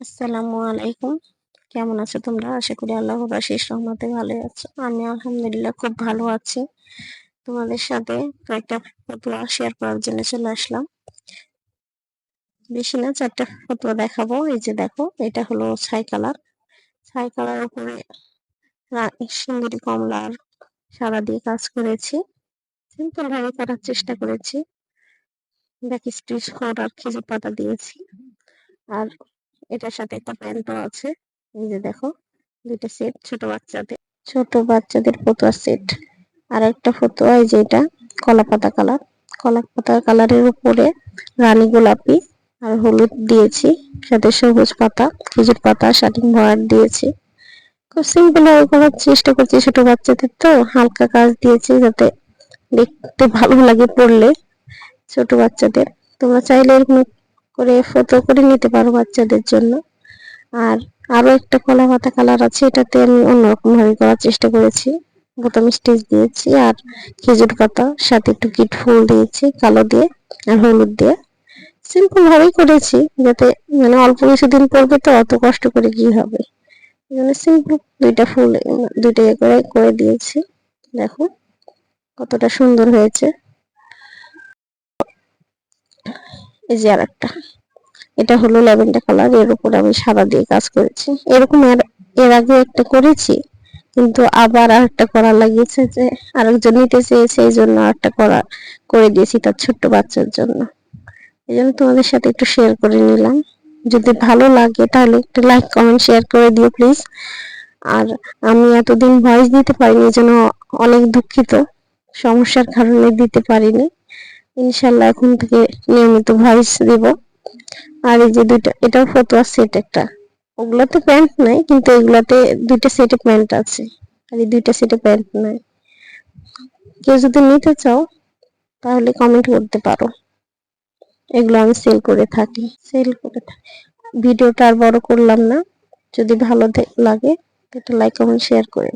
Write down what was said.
আসসালামু আলাইকুম। কেমন আছো তোমরা? আশা করি আল্লাহ শেষ রহমতে ভালো আছো। আমি আলহামদুলিল্লাহ খুব ভালো আছি। তোমাদের সাথে কয়েকটা ফটোয়া শেয়ার করার জন্য চলে আসলাম। বেশি না, চারটা ফটো দেখাবো। এই যে দেখো, এটা হলো ছাই কালার। ছাই কালার উপরে সুন্দরী কমলার সাদা দিয়ে কাজ করেছি। সিম্পল ভাবে করার চেষ্টা করেছি। ব্যাক স্টিচ করার খেজুর পাতা দিয়েছি। আর এটার সাথে একটা প্যান্টও আছে। এই যে দেখো, দুইটা সেট, ছোট বাচ্চাদের ছোট বাচ্চাদের ফটোয়া সেট। আর একটা ফটোয়া এই যে এটা, কলা পাতা কালার। কলা পাতা কালারের উপরে রানী গোলাপি আর হলুদ দিয়েছি, সাথে সবুজ পাতা, খেজুর পাতা শাটিং ভরাট দিয়েছি। খুব সিম্পল ভাবে করার চেষ্টা করছি ছোট বাচ্চাদের তো, হালকা কাজ দিয়েছি যাতে দেখতে ভালো লাগে পড়লে ছোট বাচ্চাদের। তোমরা চাইলে এরকম করে ফটো করে নিতে পারো বাচ্চাদের জন্য। আর আরও একটা কলা পাতা কালার আছে, এটাতে আমি অন্যরকম ভাবে করার চেষ্টা করেছি। বোতাম স্টিচ দিয়েছি আর খেজুর পাতা, সাথে একটু কিট ফুল দিয়েছি, কালো দিয়ে আর হলুদ দিয়ে। সিম্পল ভাবেই করেছি, যাতে মানে অল্প কিছুদিন পরবে তো অত কষ্ট করে কি হবে। মানে সিম্পল দুইটা ফুল, দুইটা করে করে দিয়েছি। দেখো কতটা সুন্দর হয়েছে। এই যে আর একটা এটা হলো ল্যাভেন্ডার কালার, এর উপর আমি সাদা দিয়ে কাজ করেছি। এরকম এর আগে একটা করেছি, কিন্তু আবার আর একটা করা লাগিয়েছে যে আরেকজন নিতে চেয়েছে, এই জন্য আর একটা করা করে দিয়েছি তার ছোট্ট বাচ্চার জন্য। এই জন্য তোমাদের সাথে একটু শেয়ার করে নিলাম। যদি ভালো লাগে তাহলে একটু লাইক কমেন্ট শেয়ার করে দিও প্লিজ আর আমি এতদিন ভয়েস দিতে পারিনি জন্য অনেক দুঃখিত। সমস্যার কারণে দিতে পারিনি। ইনশাল্লাহ এখন থেকে নিয়মিত ভয়েস দিব। আর এই যে দুইটা, এটাও ফটোয়া সেট একটা। ওগুলাতে প্যান্ট নাই, কিন্তু এগুলাতে দুইটা সেটে প্যান্ট আছে। আর এই দুইটা সেটে প্যান্ট নাই। কেউ যদি নিতে চাও, তাহলে কমেন্ট করতে পারো। এগুলো আমি সেল করে থাকি। সেল করে থাকি। ভিডিওটা আর বড় করলাম না। যদি ভালো লাগে এটা লাইক কমেন্ট শেয়ার করে